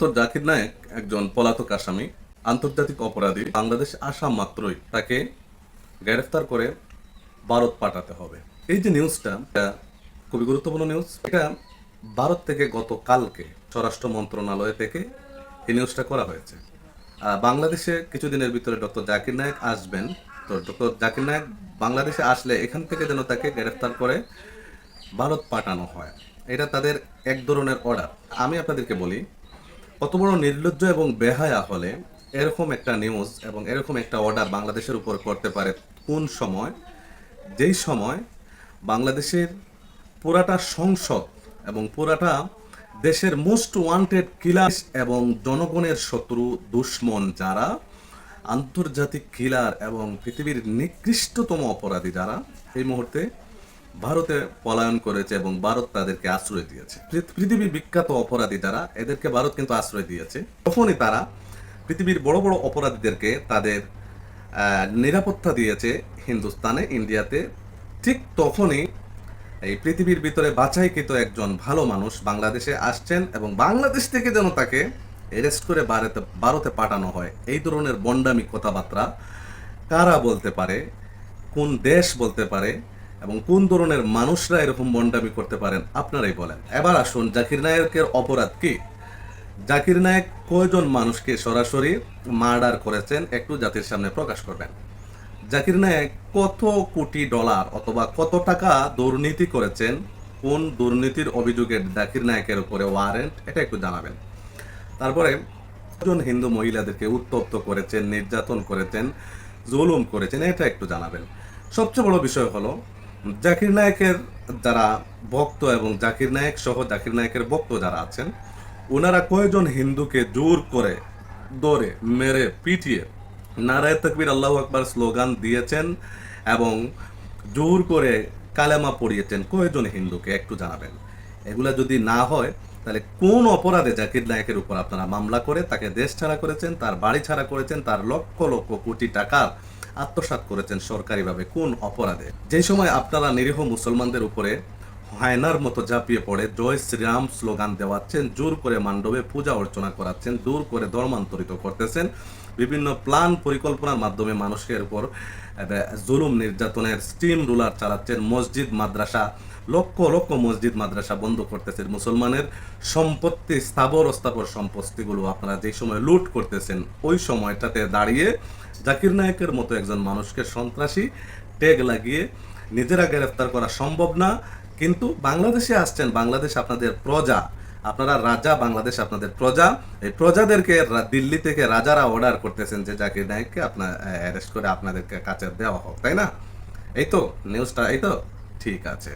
Doctor Zakir Naik একজন পলাতক আসামি, আন্তর্জাতিক অপরাধী, বাংলাদেশ আসা মাত্রই তাকে গ্রেফতার করে ভারত পাঠাতে হবে। এই যে নিউজটা, এটা খুবই গুরুত্বপূর্ণ নিউজ। এটা ভারত থেকে গতকালকে স্বরাষ্ট্র মন্ত্রণালয় থেকে এই নিউজটা করা হয়েছে। বাংলাদেশে কিছুদিনের ভিতরে ডক্টর জাকির নায়েক আসবেন। তো ডক্টর জাকির নায়েক বাংলাদেশে আসলে এখান থেকে যেন তাকে গ্রেফতার করে ভারত পাঠানো হয়। এটা তাদের এক ধরনের অর্ডার। আমি আপনাদেরকে বলি কত বড় নির্লজ্জ এবং বেহায়া হলে এরকম একটা নিউজ এবং এরকম একটা অর্ডার বাংলাদেশের উপর করতে পারে কোন সময়? যেই সময় বাংলাদেশের পুরাটা সংসদ এবং পুরাটা দেশের মোস্ট ওয়ান্টেড কিলার এবং জনগণের শত্রু দুশ্মন যারা, আন্তর্জাতিক কিলার এবং পৃথিবীর নিকৃষ্টতম অপরাধী যারা, এই মুহূর্তে ভারতে পলায়ন করেছে এবং ভারত তাদেরকে আশ্রয় দিয়েছে। পৃথ- পৃথিবীর বিখ্যাত অপরাধী যারা এদেরকে ভারত কিন্তু আশ্রয় দিয়েছে। তখনই তারা পৃথিবীর বড় বড় অপরাধীদেরকে তাদের নিরাপত্তা দিয়েছে হিন্দুস্তানে, ইন্ডিয়াতে। ঠিক তখনই এই পৃথিবীর ভিতরে বাছাইকৃত একজন ভালো মানুষ বাংলাদেশে আসছেন এবং বাংলাদেশ থেকে যেন তাকে অ্যারেস্ট করে ভারতে ভারতে পাঠানো হয়। এই ধরনের বন্ডামি কথাবার্তা কারা বলতে পারে? কোন দেশ বলতে পারে? এবং কোন ধরনের মানুষরা এরকম বন্ডামি করতে পারেন আপনারাই বলেন। এবার আসুন, জাকির নায়কের অপরাধ কি? জাকির নায়ক কয়জন মানুষকে সরাসরি মার্ডার করেছেন একটু জাতির সামনে প্রকাশ করবেন। জাকির নায়েক কত কোটি ডলার অথবা কত টাকা দুর্নীতি করেছেন? কোন দুর্নীতির অভিযোগে জাকির নায়কের উপরে ওয়ারেন্ট? এটা একটু জানাবেন। তারপরে জন হিন্দু মহিলাদেরকে উত্তপ্ত করেছেন, নির্যাতন করেছেন, জুলুম করেছেন, এটা একটু জানাবেন। সবচেয়ে বড় বিষয় হলো জাকির নায়কের যারা ভক্ত এবং জাকির নায়ক সহ জাকির নায়কের ভক্ত যারা আছেন ওনারা কয়জন হিন্দুকে জোর করে দৌড়ে, মেরে, পিটিয়ে নারায় তকবির আল্লাহ আকবার স্লোগান দিয়েছেন এবং জোর করে কালেমা পড়িয়েছেন? কয়জন হিন্দুকে একটু জানাবেন? এগুলা যদি না হয়, তাহলে কোন অপরাধে জাকির নায়কের উপর আপনারা মামলা করে তাকে দেশ ছাড়া করেছেন, তার বাড়ি ছাড়া করেছেন, তার লক্ষ লক্ষ কোটি টাকার আত্মসাৎ করেছেন সরকারিভাবে কোন অপরাধে? যে সময় আপনারা নিরীহ মুসলমানদের উপরে হায়নার মতো ঝাঁপিয়ে পড়ে। জয় শ্রীরাম স্লোগান দেওয়াচ্ছেন, জোর করে মান্ডবে পূজা অর্চনা করাচ্ছেন, জোর করে ধর্মান্তরিত করতেছেন। বিভিন্ন প্ল্যান পরিকল্পনার মাধ্যমে মানুষের উপর জুলুম নির্যাতনের স্টিম রুলার চালাচ্ছেন। মসজিদ, মাদ্রাসা, লক্ষ লক্ষ মসজিদ, মাদ্রাসা বন্ধ করতেছেন মুসলমানের সম্পত্তি, স্থাবর অস্থাবর সম্পত্তিগুলো আপনারা যে সময় লুট করতেছেন, ওই সময়টাতে দাঁড়িয়ে জাকির নায়কের মতো একজন মানুষকে সন্ত্রাসী ট্যাগ লাগিয়ে নিজেরা গ্রেফতার করা সম্ভব না। কিন্তু বাংলাদেশে আসছেন বাংলাদেশ আপনাদের প্রজা। আপনারা রাজা, বাংলাদেশ আপনাদের প্রজা। এই প্রজাদেরকে দিল্লি থেকে রাজারা অর্ডার করতেছেন যে জাকির নায়ককে আপনার অ্যারেস্ট করে আপনাদেরকে কাছে দেওয়া হোক, তাই না? এই তো নিউজটা এই তো, ঠিক আছে।